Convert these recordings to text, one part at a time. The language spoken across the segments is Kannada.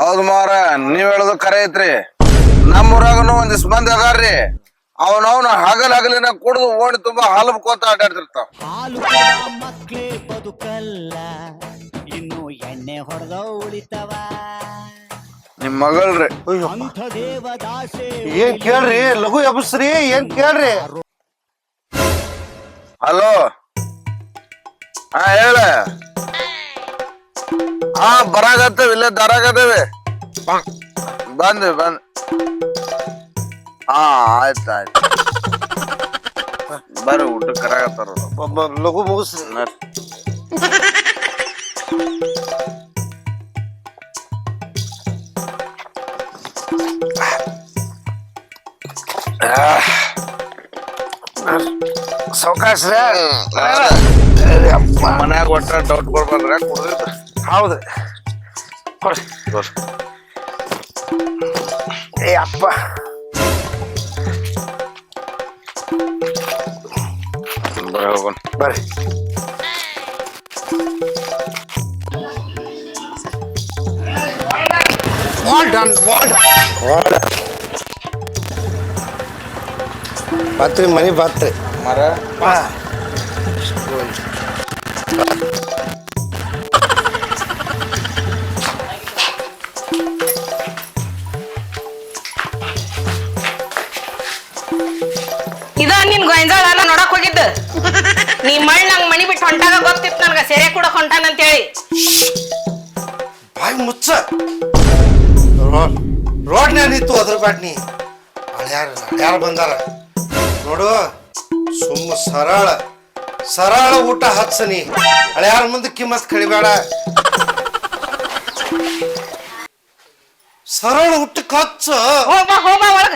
ಹೌದು ಮಾರ ನೀವ್ ಹೇಳುದು ಕರೆ ಐತ್ರಿ. ನಮ್ಮೂರಾಗನು ಒಂದಿಸ್ ಮಂದಿ ಅದಾರ್ರಿ. ಅವನವನ ಹಗಲ್ ಹಗಲಿನ ಕುಡಿದು ಓಣಿ ತುಂಬಾ ಹಾಲು ಕೋತ ಆಟಾಡ್ತಿರ್ತಾವ. ಹಾಲು ಮಕ್ಳೇ ಬದುಕಲ್ಲ, ಇನ್ನು ಎಣ್ಣೆ ಹೊಡೆದ ಉಳಿತವ? ಮಗಳ್ರಿ ಅಂಥ ದೇವದಾಸೆ ಏನ್ ಕೇಳ್ರಿ ಲಘು ಎಬ್ಸ್ರಿ ಏನ್ ಕೇಳ್ರಿ ಹಲೋ ಹಾ ಹೇಳ ಹಾ ಬರಾಗತ್ತೇವಿ ಇಲ್ಲೇ ದರಾಗತ್ತೇವಿ ಬಂದ್ವಿ ಬಂದ್ ಹಾ ಆಯ್ತು ಆಯ್ತು ಬರ್ರಿ ಊಟಕ್ಕೆ ಕರಾಗತ್ತಾರ ಬ- ಬ- ಲಘು ಮುಗಿಸ್ರಿ ಸಾವಕಾಶ್ರ ಮನ್ಯಾಗ ಒಟ್ಟ ಡೌಟ್ ಬರ್ಬಾರ್ದ್ರ ಕುಡ್ದಿದ್ದ ಹೌದ್ರಿ ಕೊಡ್ರಿ ಏ ಅಪ್ಪ ಬರ್ರಿ ಹೋಗೋಣ ಬರ್ರಿ ಬಾತ್ರಿ ಮನಿ ಬಾತ್ರಿ ಮರ ಇದ ನಿನ್ ಗೊಂಜಾಳ ಎಲ್ಲ ನೋಡಕ್ ಹೋಗಿದ್ದು? ನೀ ಮಳ್ ನಂಗ್ ಮನಿ ಬಿಟ್ಟು ಹೊಂಟಾಗ ಗೊತ್ತಿತ್ತು ನನ್ಗ ಸೆರೆ ಕೂಡ ಹೊಂಟಾನ ಅಂತೇಳಿ ಬಾಯಿ ಮುಚ್ಚ. ರೋಡ್ನ್ಯಾಗ ನಿಂತು ಅದ್ರ ಬಾಟ್ನಿ ಯಾರು ಯಾರು ಬಂದಾರ. ನೋಡು. ಸುಮ್ಮ ಸರಳ ಸರಳ ಊಟ ಹಚ್ಚನಿ ಹಳ್ಯಾರ ಮುಂದೆ ಕಿಮ್ಮತ್ ಕಳಿಬೇಡ ಸರಳ ಊಟಕ್ಕೆ ಹಚ್ಚ ಹೋಗ್ಬಾ ಹೋಗ್ಬಾ ಒಳಗ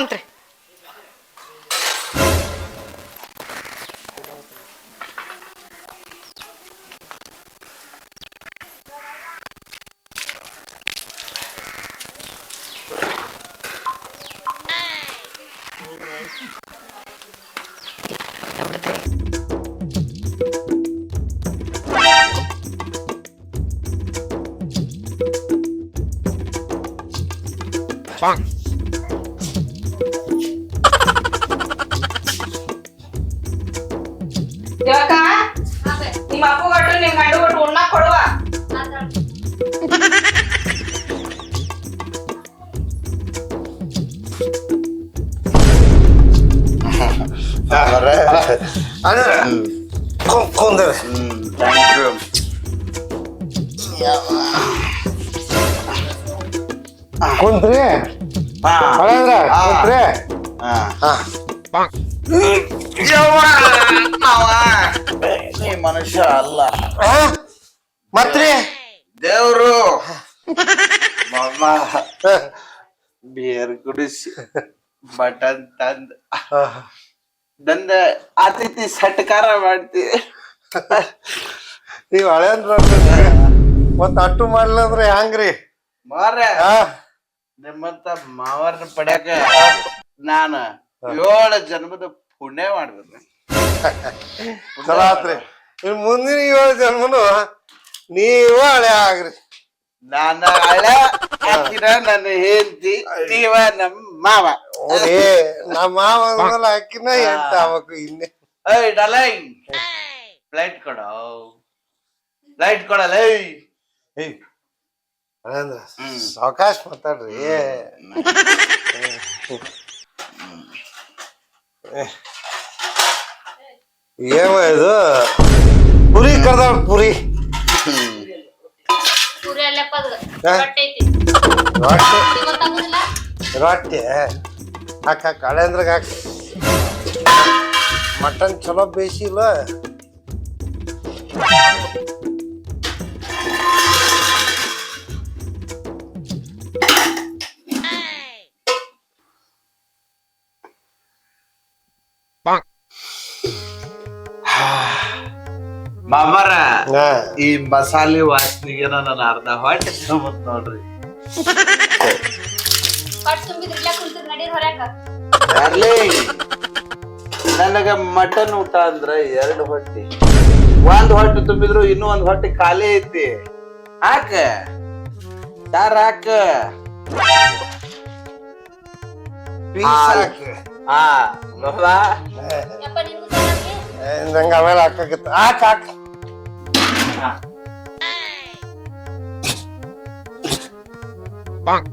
ಊಟ ಕುಂತ್ರಿ ಹಳಂದ್ರ ಕುಂತ್ರಿ ಹಾ. ನೀ ಮನುಷ್ಯ ಅಲ್ಲ? ಮತ್ರಿ ದೇವ್ರು. ಬಿಯರ್ ಕುಡಿಸಿ ಬಟನ್ ತಂದ್. ದಂದ ಅತಿಥಿ ಸಟ್ಕಾರ ಮಾಡ್ತಿ. ನೀವ್ ಹಳೆ ಮತ್ತ ಅಟ್ಟು ಮಾಡ್ಲಂದ್ರೆ ಅಂದ್ರೆ ಮಾರ್ರೆ. ನಿಮ್ಮಂತ ಮಾವರ್ನ ಪಡ್ಯಾಕ ನಾನ ಏಳು ಜನ್ಮದ ಪುಣ್ಯ ಮಾಡ್ಬೇಕು. ಚಲೋ ಆತ್ರಿ. ಇನ್ ಮುಂದಿನ ಏಳು ಜನ್ಮನು ನೀವ ಹಳೆ ಆಗ್ರಿ. ನಾನ ಹಳೆ ಹಾಕಿನ ನನ್ನ ಹೆಂಡತಿ ನೀವ ನಮ್ಮ ಮಾವ. ಓಡಿ ನಮ್ಮ ಮಾವ ಅಂದ್ಮೇಲೆ ಅಕ್ಕಿನ ಎಂತ ಆಗ್ಬೇಕು ಇನ್ನೇ? ಏಯ್ ಡಲೈಂಗ್ ಫ್ಲೈಟ್ ಕೊಡ. ಫ್ಲೈಟ್ ಕೊಡಲ್ಲ ಏಯ್ ಹಳೇಂದ್ರ ಸಾವಕಾಶ ಮಾತಾಡ್ರಿ. ಏವ ಇದು ಪುರಿ ಕರ್ದಾಳ ಪುರಿ. ರೊಟ್ಟಿ ರೊಟ್ಟಿ. ಗೊತ್ತಾಗುದಿಲ್ಲ ರೊಟ್ಟಿ ಹಾಕ ಹಾಕ ಹಾಕ. ಮಟನ್ ಚಲೋ ಬೇಯಿಸಿಲ್ಲ ಈ ಮಸಾಲೆ ವಾಸನೆಗೆ ನನ್ನ ಅರ್ಧ ಹೊಟ್ಟೆ ತುಂಬತ್ ನೋಡ್ರಿ. ಪಟ್ ತುಂಬಿದ್ರ ಇಲ್ಲ ಕುಂತಿರ್ ನಡೀರ್ ಹೊರ್ಯಾಕ ಡಾರ್ಲಿಂಗ್ ನನಗ ಮಟನ್ ಊಟ ಅಂದ್ರ ಎರಡು ಹೊಟ್ಟಿ. ಒಂದ್ ಹೊಟ್ಟೆ ತುಂಬಿದ್ರು ಇನ್ನೂ ಒಂದ್ ಹೊಟ್ಟೆ ಖಾಲಿ ಐತಿ. ಹಾಕ. ದಾರ ಹಾಕ. ಹಾ ಆಮೇಲೆ ಹಾಕಾಕತ್ತ. ಹಾಕ್ ಹಾಕ್. Bonk.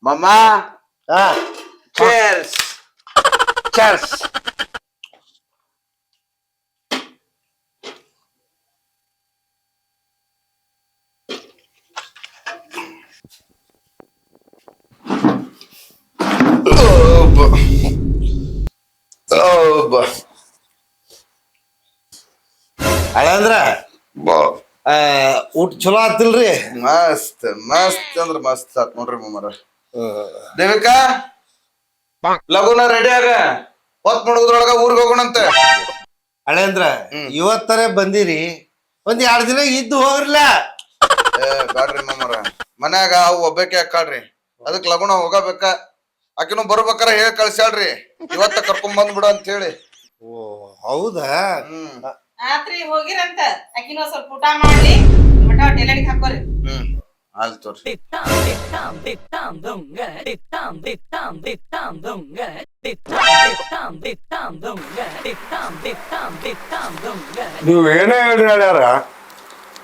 Mamá. Ah. Cheers. Cheers. ಊಟ ಚಲೋ ಆತಿಲ್ರಿ? ಮಸ್ತ್ ಮಸ್ತ್ ಅಂದ್ರ ಮಸ್ತ್ ಆತ್ ನೋಡ್ರಿ ಮಮ್ಮರ ದೇವಿಕಾ ಲಗುನ ರೆಡಿ ಆಗ? ಹೊತ್ ಮಾಡುದ್ರೊಳಗ ಊರ್ಗ್ ಹೋಗೋಣಂತ. ಅಳೇಂದ್ರ ಇವತ್ತರೇ ಬಂದಿರಿ ಒಂದ್ ಎರಡ್ ದಿನ ಇದ್ದು ಹೋಗ್ರಲ್ಲ ಏ ಬ್ಯಾಡ್ರಿ ಮಮ್ಮರ ಮನ್ಯಾಗ ಅವು ಒಬ್ಬಾಕೆ ಅಕ್ಕಾಳ್ರಿ ಅದಕ್ ಲಗುನ ಹೋಗಬೇಕ. ಆಕಿನೂ ಬರ್ಬೇಕಾರ ಹೇಳಿ ಕಳ್ಸ್ಯಾಳ್ರಿ. ಇವತ್ತ ಕರ್ಕೊಂಡ್ ಬಂದ್ಬಿಡು ಅಂತ ಹೇಳಿ. ಓ ಹೌದಾ? ಹ್ಮ್. ಆತ್ರಿ ಹೋಗಿರಂತ. ಅಕಿನೂ ಸ್ವಲ್ಪ ಊಟ ಮಾಡ್ಲಿ. ಮಟ ಟೆಲಡಿಗೆ ಹಾಕೋರಿ. ಹ್ಮ್ ಆಯ್ತು ತೋರಿ ನೀವ್ ಏನೇ ಹೇಳ್ರಿ ಹೇಳ್ಯಾರ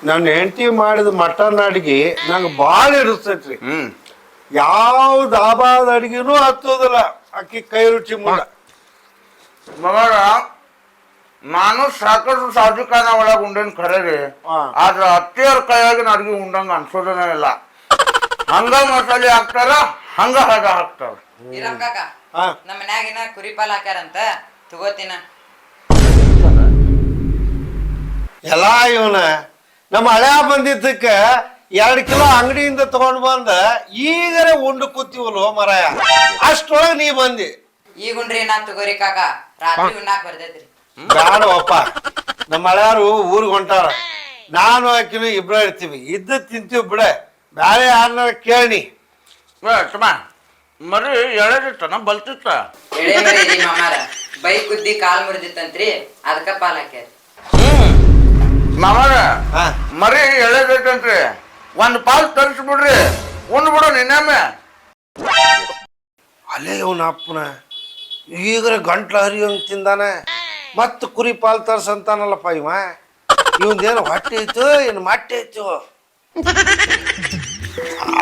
ನನ್ನ ಹೆಂಡತಿ ಮಾಡಿದ ಮಟನ್ ಅಡಿಗೆ ನಂಗೆ ಭಾಳ ಇರಿಸ್ತೈತ್ರಿ ಹ್ಮ್. ಯಾವ ದಾಬಾದ ಅಡಿಗೆನೂ ಹತ್ತೋದಿಲ್ಲ. ಅಕ್ಕಿ ಕೈ ರುಚಿ ಮಗಳ ನಾನು ಸಾಕಷ್ಟು ಸಾಧುಕಾನ ಒಳಗ ಉಂಡೇನ್ ಖರೇರಿ. ಆದ್ರ ಅತ್ತಿಯವ್ರ ಕೈಯಾಗಿ ಅಡ್ಗೆ ಉಂಡಂಗ ಅನ್ಸೋದನ ಇಲ್ಲ. ಹಂಗ ಮಸಾಲೆ ಹಾಕ್ತಾರ ಹಂಗ ಹಗ ಹಾಕ್ತಾರ. ಇರಮ್ ಕಾಕ ಹಾ. ನಮ್ಮ ಮನ್ಯಾಗಿನ ಕುರಿ ಪಾಲ್ ಹಾಕ್ಯಾರಂತ ತಗೋತೀನ. ಎಲ್ಲ ಇವನ ನಮ್ಮ ಹಳೆ ಬಂದಿದ್ದಕ್ಕ ಎರಡ್ ಕಿಲೋ ಅಂಗಡಿಯಿಂದ ತಗೊಂಡ್ ಬಂದ ಈಗರೆ ಉಂಡು ಕೂತೀವಲ್ವ ಮರಾಯ? ಅಷ್ಟೊಳಗೆ ನೀ ಬಂದಿ. ಈಗುಂಡ್ರಿ ನಾ ತಗೋರಿ ಕಾಕ. ರಾತ್ರಿ ಉಣ್ಣಾಕ್ ಬರ್ತೈತ್ರಿ. ಬೇಡವಪ್ಪ ನಮ್ಮ ಹಳೆಯರು ಊರಿಗೆ ಹೊಂಟಾರ. ನಾನು ಆಕಿನ ಇಬ್ರ ಇರ್ತೀವಿ. ಇದ್ದ ತಿಂತೀವಿ ಬಿಡ. ಬೇರೆ ಯಾರನ್ನ ಕೇಳಿ ತಮ್ಮ ಮರಿ ಎಳೆದಿತ್ತನ ಬಲ್ತಿತ್ತ? ಎಳೆ ಮರಿ ರೀ ಮಾಮಾರ. ಬೈ ಕುದ್ದಿ ಕಾಲ್ ಮುರಿದಿತ್ತಂತ್ರಿ ಅದಕ್ಕ ಪಾಲ್ ಮಾಮಾರ ಹ್ಮ್. ಮಾಮರ ಹಾ. ಮರಿ ಎಳೆದೈತಂತ್ರಿ ಒಂದ್ ಪಾಲ್ ತರಿಸ್ಬಿಡ್ರಿ ಉಂಡ್ ಬಿಡು ನಿನ್ನೆ ಅಲೆ ಇವನ ಅಪ್ಪನ. ಈಗರ ಗಂಟ್ಲ ಹರಿಯಂಗ್ ತಿಂದಾನೆ. ಮತ್ತ ಕುರಿ ಪಾಲ್ ತರ್ಸಂತಾನಲ್ಲಪ್ಪ ಇವ. ಇವಂದೇನು ಹೊಟ್ಟೆ ಐತು ಏನು ಮಟ್ಟೆ ಐತು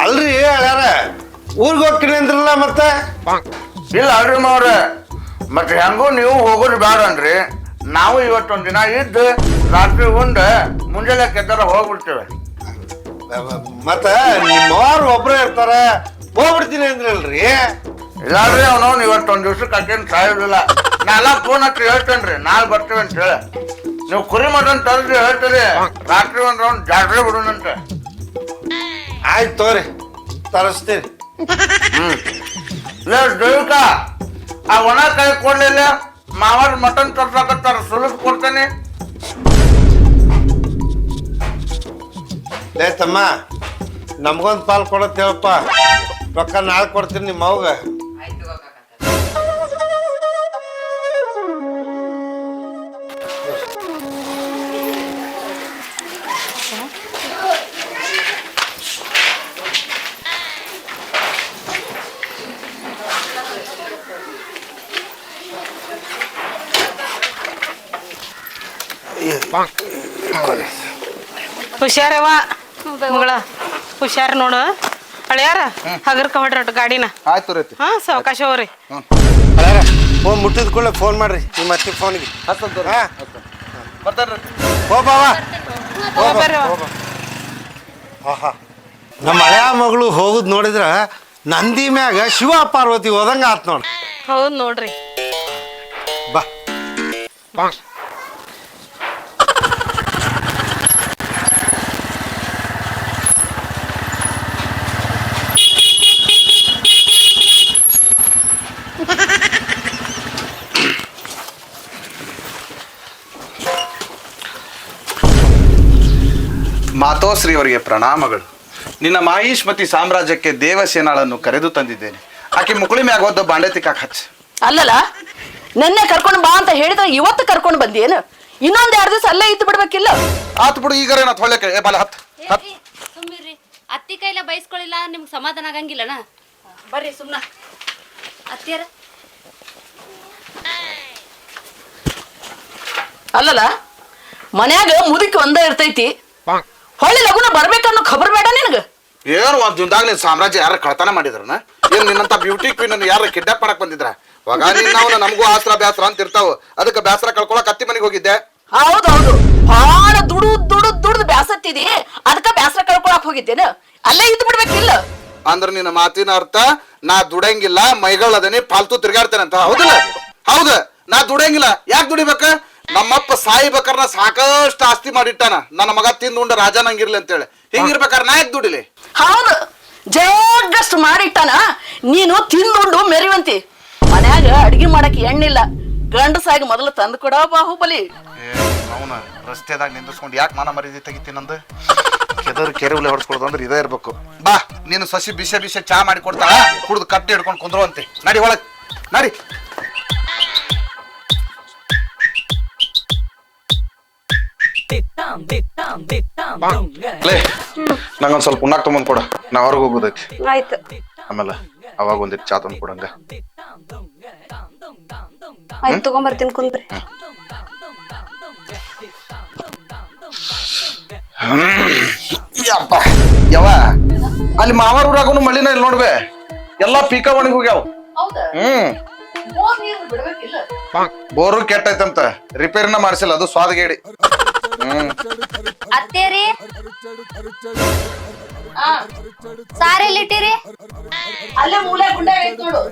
ಅಲ್ರಿ ಹೇಳ್ಯಾರ ಊರಿಗೆ ಹೋಗ್ತೀನಿ ಅಂದ್ರಲ್ಲ ಮತ್ತೆ? ಇಲ್ಲ ಅಲ್ರಿ ಮಾವ್ರ. ಮತ್ತೆ ಹೆಂಗೂ ನೀವು ಹೋಗೋದು ಬೇಡ ಅನ್ರಿ ನಾವು ಇವತ್ತೊಂದ್ ದಿನ ಇದ್ದು ರಾತ್ರಿ ಉಂಡ ಮುಂಜಾನೆ ಕೆದ್ದಾರ ಹೋಗ್ಬಿಡ್ತೇವೆ. ಮತ್ತ ನಿಮ್ಮವ್ರು ಒಬ್ರೇ ಇರ್ತಾರ ಹೋಗ್ಬಿಡ್ತೀನಿ ಅಂದ್ರಲ್ರಿ? ಇಲ್ಲಾಡ್ರಿ ಅವನವ್ನು ಇವತ್ತೊಂದ್ ದಿವ್ಸಕ್ಕೆ ಕಟ್ಟಿನ ಸಾಯೋದಿಲ್ಲ. ಎಲ್ಲ ಫೋನ್ ಹಚ್ಚಿ ಹೇಳ್ತೇನ್ರಿ. ನಾಳೆ ಬರ್ತೇವೆ ಅಂತ ಹೇಳ. ನೀವು ಕುರಿ ಮಾಡೋಣ ತರದ್ರಿ ಹೇಳ್ತೀರಿ ರಾತ್ರಿ ಒಂದ್ ರೌಂಡ್ ಜಾತ್ರೆ ಬಿಡೋಣಂತ ಆಯ್ತು ತೋರಿ ತರಿಸ್ತೀರಿ ಹ್ಮ್. ಲೇ ದೇವಿಕ ಆ ಒಣ ಕೈ ಕೊಡ್ಲಿಲ್ಲ ಮಾವಾರ ಮಟನ್ ತರ್ಸಕತ್ತಾರ ಸುಲಭ ಕೊಡ್ತೇನೆ. ಲೇ ತಮ್ಮ ನಮ್ಗೊಂದು ಪಾಲ್ ಕೊಡತ್ತೇವಪ್ಪ ರೊಕ್ಕ ನಾಳೆ ಕೊಡ್ತೀನಿ ನಿಮ್ಮ ಅವ್ಗ ಹುಷಾರವ ಮಗಳ. ಹುಷಾರ ನೋಡು. ಹಳ್ಯಾರ ಹಗರ್ ಹೊಡ್ರಿ ಒಟ್ಟು ಗಾಡಿನ. ಆಯ್ತು ರೀತಿ ಹಾ ಸಾವಕಾಶ ಅವ್ರಿ ಹಳ್ಯಾರ ಫೋನ್ ಮುಟ್ಟಿದ ಕೂಡ ಫೋನ್ ಮಾಡ್ರಿ. ನಿಮ್ಮ ಅತ್ತಿ ಫೋನಿಗೆ. ಹತ್ತಂತ ಹಾಂ. ಬಾವ ಬರ್ರಿ ಅವ್ವ. ಆಹಾ ನಮ್ಮ ಹಳೆಯ ಮಗಳು ಹೋಗುದ್ ನೋಡಿದ್ರ ನಂದಿ ಮ್ಯಾಗ ಶಿವ ಪಾರ್ವತಿ ಹೋದಂಗ ಆತ್ ನೋಡ್ರಿ ಹೌದ್ ನೋಡ್ರಿ. ಬಾ. ಮಾತೋಶ್ರೀ ಅವರಿಗೆ ಪ್ರಣಾಮಗಳು. ನಿನ್ನ ಮಾಹಿಷ್ಮತಿ ಸಾಮ್ರಾಜ್ಯಕ್ಕೆ ದೇವಸೇನಾಳನ್ನು ಕರೆದು ತಂದಿದ್ದೇನೆ. ಆಕೆ ಮುಕುಳಿ ಮ್ಯಾಗ ಹೋದ ಬಾಂಡೆ ತಿಕ್ಕಾಕ ಹಚ್ಚ. ಅಲ್ಲಲ್ಲ ನಿನ್ನೆ ಕರ್ಕೊಂಡು ಬಾ ಅಂತ ಹೇಳಿದ ಇವತ್ತು ಕರ್ಕೊಂಡು ಬಂದಿಯೇನು? ಇನ್ನೊಂದ್ ಎರಡು ದಿವಸ ಅಲ್ಲೇ ಇದ್ದು ಬಿಡ್ಬೇಕಿಲ್ಲ? ಆತು ಬಿಡು ಈಗ ತೊಳ್ಳಕ್ಕೆ ಏ ಬಾಲ ಹತ್ ಹತ್. ಏ ಸುಮ್ಮಿರ್ರಿ ಅತ್ತಿ ಕೈಲ ಬಯಸ್ಕೊಳ್ಳಿಲ್ಲ ನಿಮ್ಗೆ ಸಮಾಧಾನ ಆಗಂಗಿಲ್ಲನ? ಬರ್ರಿ ಸುಮ್ನ. ಅತ್ತಿಯರ? ಅಲ್ಲಲ್ಲ ಮನ್ಯಾಗ ಮುದುಕಿ ಒಂದ ಇರ್ತೈತಿ. ಹೊಳ್ಳಿ ಲಗುನ ಬರ್ಬೇಕನ್ನೋ ಖಬರ್ ಬೇಡ ನಿನಗ. ಏನು ಒಂದ್ ದಿನದಾಗ ನಿನ್ ಸಾಮ್ರಾಜ್ಯ ಯಾರ ಕಳ್ತನ ಮಾಡಿದ್ರನ? ಏನ್ ನಿನ್ನಂತ ಬ್ಯೂಟಿ ಕ್ವೀನ್ ಅನ್ನು ಯಾರ ಕಿಡ್ನಾಪ್ ಮಾಡಕ್ ಬಂದಿದ್ರ? ನೀನ್ ನಾವು ನಮಗೂ ಆಸ್ರ ಬ್ಯಾಸ್ರ ಅಂತ ಇರ್ತಾವ. ಅದಕ್ಕೆ ಬ್ಯಾಸ್ರ ಕಳ್ಕೊಳಕ್ ಅತ್ತಿ ಮನೆಗೆ ಹೋಗಿದ್ದೆ. ಹೌದೌದು ಬಹಳ ದುಡು ದುಡು ದುಡ್ದು ಬ್ಯಾಸತ್ತಿದಿ. ಅದಕ್ಕೆ ಬ್ಯಾಸರ ಕಳ್ಕೊಳಕ್ ಹೋಗಿದ್ದೇನು? ಅಲ್ಲೇ ಇದ್ ಬಿಡ್ಬೇಕಿಲ್ಲ. ಅಂದ್ರ ನಿನ್ನ ಮಾತಿನ ಅರ್ಥ ನಾ ದುಡಂಗಿಲ್ಲ ಮೈಗಳದನಿ ಫಾಲ್ತು ತಿರ್ಗಾಡ್ತೇನೆ ಅಂತ ಹೌದಿಲ್ಲ? ಹೌದ. ನಾ ದುಡಂಗಿಲ್ಲ. ಯಾಕೆ ದುಡಿಬೇಕ? ನಮ್ಮಪ್ಪ ಸಾಯಿಬಕರ್ನ ಸಾಕಷ್ಟು ಆಸ್ತಿ ಮಾಡಿಟ್ಟಾನ. ನನ್ನ ಮಗ ತಿಂದುಂಡ ರಾಜನಂಗಿರ್ಲಿ ಅಂತೇಳಿ. ಹಿಂಗಿರ್ಬೇಕಾರ ನಾ ಯಾಕೆ ದುಡಿಲಿ? ಹೌದು. ಜಗ್ಗಷ್ಟು ಮಾಡಿಟ್ಟಾನ. ನೀನು ತಿಂದುಂಡು ಮೆರಿವಂತಿ. ಮನ್ಯಾಗ ಅಡಿಗೆ ಮಾಡಕ್ ಎಣ್ಣಿಲ್ಲ. ಗಂಡಸಾಗಿ ಮೊದಲು ತಂದು ಕೊಡ ಬಾಹುಬಲಿ. ಅವನ ರಸ್ತೆದಾಗ ನಿಂದಿಸ್ಕೊಂಡು ಯಾಕೆ ಮಾನ ಮರ್ಯಾದೆ ತೆಗಿತೀನಂದ ಕೆದರ್ ಕೆರೆ ಉಲೆ ಹೊಡ್ಸ್ಕೊಳೋದು ಅಂದ್ರೆ ಇದೇ ಇರ್ಬೇಕು. ಬಾ ನೀನು ಸಸಿ ಬಿಸಿ ಬಿಸಿ ಚಾ ಮಾಡಿ ಕೊಡ್ತಾಳ ಕುಡ್ದು ಕಟ್ಟಿ ಹಿಡ್ಕೊಂಡು ಕುಂದ್ರುವಂತೆ ನಡಿ ಒಳಗ್ ನಡಿ. ನಂಗೊಂದ್ ಸ್ವಲ್ಪ ಉಣ್ಣಾಕ್ ತಗೊಂಡ್ ಕೊಡ. ನಾ ಹೊರಗೆ ಹೋಗೋದೈತಿ ಆಯ್ತು. ಆಮೇಲೆ ಅವಾಗ ಒಂದಿಟ್ಟು ಚಾ ತಂದು ಕೊಡಂಗ ಆಯ್ತು ತಗೊಂಬರ್ತೀನಿ ಕುಂದ್ರಿ. ಯಪ್ಪ. ಯವ ಅಲ್ಲಿ ಮಾವಾರ ಊರಾಗೂ ಮಳಿನ ಇಲ್ಲಿ ನೋಡ್ಬೇ ಎಲ್ಲಾ ಪೀಕ ಒಣಗಿ ಹೋಗ್ಯಾವ. ಹ್ಮ್. ಬೋರು ಕೆಟ್ಟೈತಂತ. ರಿಪೇರಿನ ಮಾಡಿಸಿಲ್ಲ ಅದು ಸ್ವಾದಗೇಡಿ. ಅತ್ತೇರಿ? ಸಾರ್ ಎಲ್ಲಿಟ್ಟಿರಿ ಅಲ್ಲೇ ಮೂಲೆ ಗುಂಡೆ ಐತ್ ನೋಡು.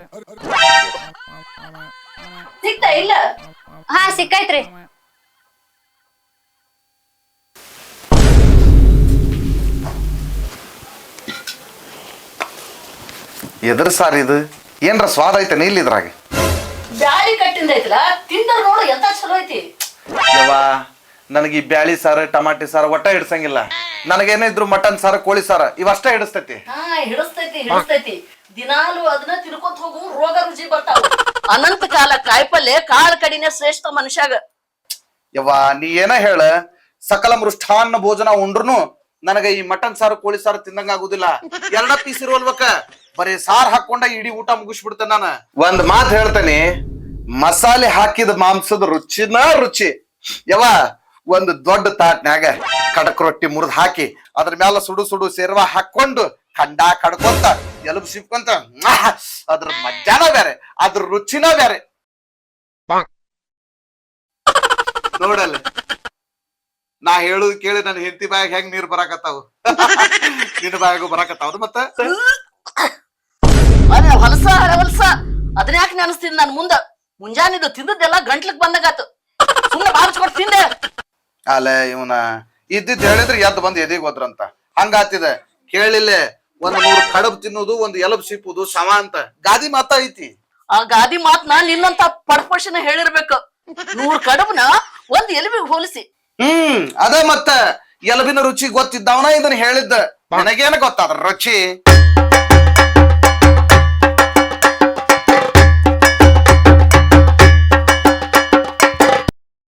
ಇಲ್ಲ? ಹಾ ಸಿಕ್ಕೈತ್ರಿ ಎದ್ರ ಸಾರ್ ಇದು? ಏನ್ರ ಸ್ವಾದ ಐತೆ ನೀಲ್ ಇದ್ರಾಗ? ಬ್ಯಾಳಿ ಕಟ್ಟಿಂದ ಐತಲ್ಲ ತಿಂದ ನೋಡು ಎಂತ ಚಲೋ ಐತಿ. ಯವ್ವ ನನಗೆ ಈ ಬ್ಯಾಳಿ ಸಾರ ಟಮಾಟಿ ಸಾರು ಒಟ್ಟ ಹಿಡ್ಸಂಗಿಲ್ಲ. ನನಗೇನಿದ್ರು ಮಟನ್ ಸಾರು ಕೋಳಿ ಸಾರ ಇವಷ್ಟ ಹಿಡಿಸ್ತೈತಿ. ಹಾ ಹಿಡಿಸ್ತೈತಿ ಹಿಡಿಸ್ತೈತಿ. ದಿನಾಲು ಅದನ್ನ ತಿನ್ಕೋತ ಹೋಗು ರೋಗ ರುಚಿ ಬರ್ತಾವ. ಅನಂತ ಕಾಲ ಕಾಯಿಪಲ್ಲೆ ಕಾಳ ಕಡಿನೆ ಶ್ರೇಷ್ಠ ಮನುಷ್ಯಾಗ. ಯವ್ವ ನೀ ಏನ ಹೇಳ? ಸಕಲ ಮೃಷ್ಟಾನ್ನ ಭೋಜನ ಉಂಡ್ರುನು ನನಗ ಈ ಮಟನ್ ಸಾರು ಕೋಳಿ ಸಾರು ತಿಂದಂಗ ಆಗುದಿಲ್ಲ. ಎರಡ ಪೀಸ್ ಇರುವಲ್ವಕ ಬರೀ ಸಾರ್ ಹಾಕೊಂಡ ಇಡೀ ಊಟ ಮುಗಿಸ್ಬಿಡ್ತೇನೆ ನಾನು. ಒಂದ್ ಮಾತ್ ಹೇಳ್ತೇನೆ ಮಸಾಲೆ ಹಾಕಿದ ಮಾಂಸದ ರುಚಿನ ರುಚಿ. ಯವ್ವ ಒಂದು ದೊಡ್ಡ ತಾಟ್ನ್ಯಾಗ ಕಡಕ್ ರೊಟ್ಟಿ ಮುರಿದ್ ಹಾಕಿ ಅದ್ರ ಮ್ಯಾಲ ಸುಡು ಸುಡು ಸೇರ್ವ ಹಾಕೊಂಡು ಖಂಡ ಕಡ್ಕೊಂತ ಎಲುಬು ಸಿಕ್ಕೊಂತ! ಅದ್ರ ಮಜಾನ ಬೇರೆ ಅದ್ರ ರುಚಿನ ಬೇರೆ ನೋಡಲ್ಲ ನಾ ಹೇಳುದ್ ಕೇಳಿ ನನ್ನ ಹೆಂಡತಿ ಬಾಯಾಗ ಹೆಂಗ್ ನೀರ್ ಬರಾಕತ್ತಾವು? ನಿನ್ನ ಬಾಯಾಗೂ ಬರಾಕತ್ತಾವ ಮತ್ತ? ಅರೆ ಹೊಲಸ ಅರೆ ಹೊಲಸ. ಅದನ್ನ ಯಾಕೆ ನೆನಸ್ತೀನಿ ನಾನು ಮುಂದ? ಮುಂಜಾನಿದು ತಿಂದದ್ದೆಲ್ಲ ಗಂಟ್ಲಕ್ ಬಂದಾಗಾತು. ಸುಮ್ಮನೆ ಬಾರಿಸ್ಕೊಟ್ಟು ತಿಂದೆ. ಅಲ್ಲ ಇವನ. ಇದ್ದಿದ್ ಹೇಳಿದ್ರೆ ಎದ್ದು ಬಂದು ಎದಿಗ್ ಹೋದ್ರಂತ. ಹಂಗಾತಿದೆ ಕೇಳಿಲ್ಲೇ ಒಂದ್ ಮೂರು ಕಡಬ್ ತಿನ್ನೋದು ಒಂದ್ ಎಲಬ್ ಸಿಪ್ಪುದು ಸಮ ಅಂತ. ಗಾದಿ ಮಾತ ಐತಿ. ಆ ಗಾದಿ ಮಾತ್ನ ನಿನ್ನಂತ ಪಡ್ಪೋಷನ ಹೇಳಿರ್ಬೇಕು. ನೂರ್ ಕಡಬ್ನ ಒಂದ್ ಎಲಬಿ ಹೋಲಿಸಿ. ಹ್ಮ್ ಅದ ಮತ್ತ ಎಲಬಿನ ರುಚಿ ಗೊತ್ತಿದ್ದವನ ಇದನ್ನ ಹೇಳಿದ್ದ. ನನಗೇನ ಗೊತ್ತಾದ್ರ ರುಚಿ?